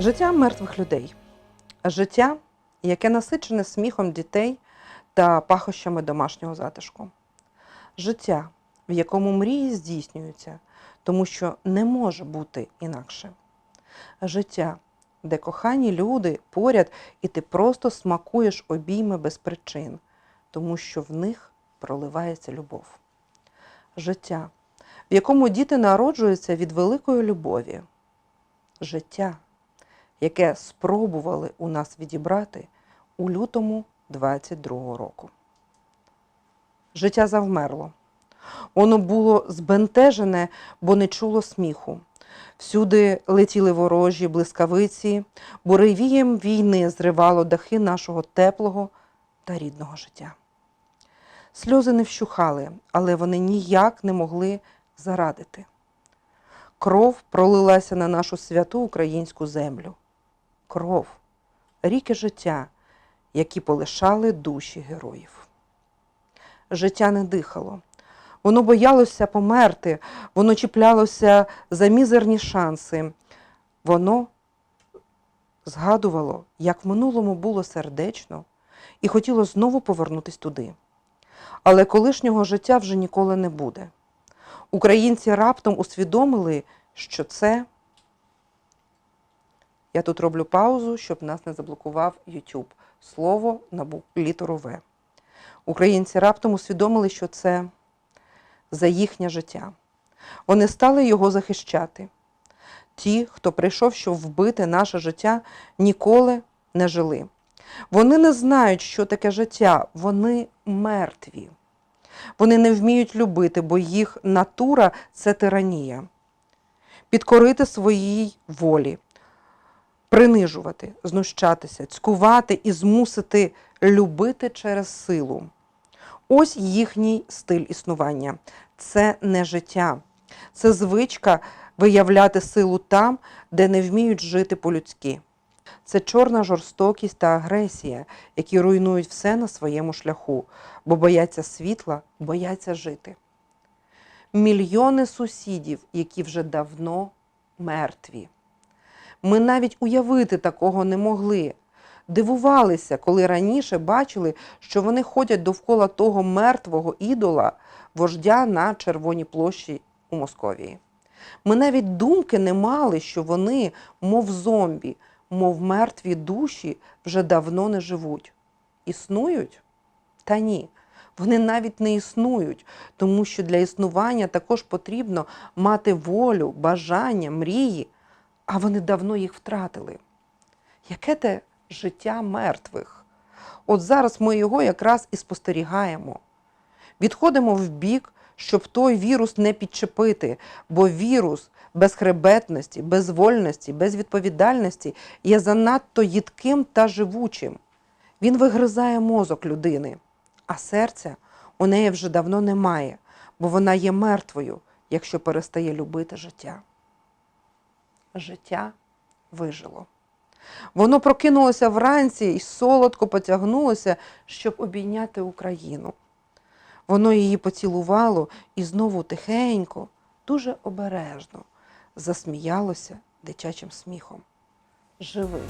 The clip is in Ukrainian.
Життя мертвих людей. Життя, яке насичене сміхом дітей та пахощами домашнього затишку. Життя, в якому мрії здійснюються, тому що не може бути інакше. Життя, де кохані люди поряд, і ти просто смакуєш обійми без причин, тому що в них проливається любов. Життя, в якому діти народжуються від великої любові. Життя, яке спробували у нас відібрати у лютому 22-го року. Життя завмерло. Воно було збентежене, бо не чуло сміху. Всюди летіли ворожі блискавиці, буревієм війни зривало дахи нашого теплого та рідного життя. Сльози не вщухали, але вони ніяк не могли зарадити. Кров пролилася на нашу святу українську землю. Кров, ріки життя, які полишали душі героїв. Життя не дихало. Воно боялося померти, воно чіплялося за мізерні шанси. Воно згадувало, як в минулому було сердечно, і хотіло знову повернутись туди. Але колишнього життя вже ніколи не буде. Українці раптом усвідомили, що це. Я тут роблю паузу, щоб нас не заблокував YouTube. Слово на літеру В. Українці раптом усвідомили, що це за їхнє життя. Вони стали його захищати. Ті, хто прийшов, щоб вбити наше життя, ніколи не жили. Вони не знають, що таке життя, вони мертві. Вони не вміють любити, бо їх натура це тиранія. Підкорити своїй волі, принижувати, знущатися, цькувати і змусити любити через силу. Ось їхній стиль існування. Це не життя, це звичка виявляти силу там, де не вміють жити по-людськи. Це чорна жорстокість та агресія, які руйнують все на своєму шляху, бо бояться світла, бояться жити. Мільйони сусідів, які вже давно мертві. Ми навіть уявити такого не могли. Дивувалися, коли раніше бачили, що вони ходять довкола того мертвого ідола, вождя на Червоній площі у Московії. Ми навіть думки не мали, що вони, мов зомбі, мов мертві душі, вже давно не живуть. Існують? Та ні. Вони навіть не існують, тому що для існування також потрібно мати волю, бажання, мрії, а вони давно їх втратили. Яке те життя мертвих? От зараз ми його якраз і спостерігаємо. Відходимо в бік, щоб той вірус не підчепити, бо вірус безхребетності, безвольності, безвідповідальності є занадто їдким та живучим. Він вигризає мозок людини, а серця у неї вже давно немає, бо вона є мертвою, якщо перестає любити життя. Життя вижило. Воно прокинулося вранці і солодко потягнулося, щоб обійняти Україну. Воно її поцілувало і знову тихенько, дуже обережно засміялося дитячим сміхом. Живи,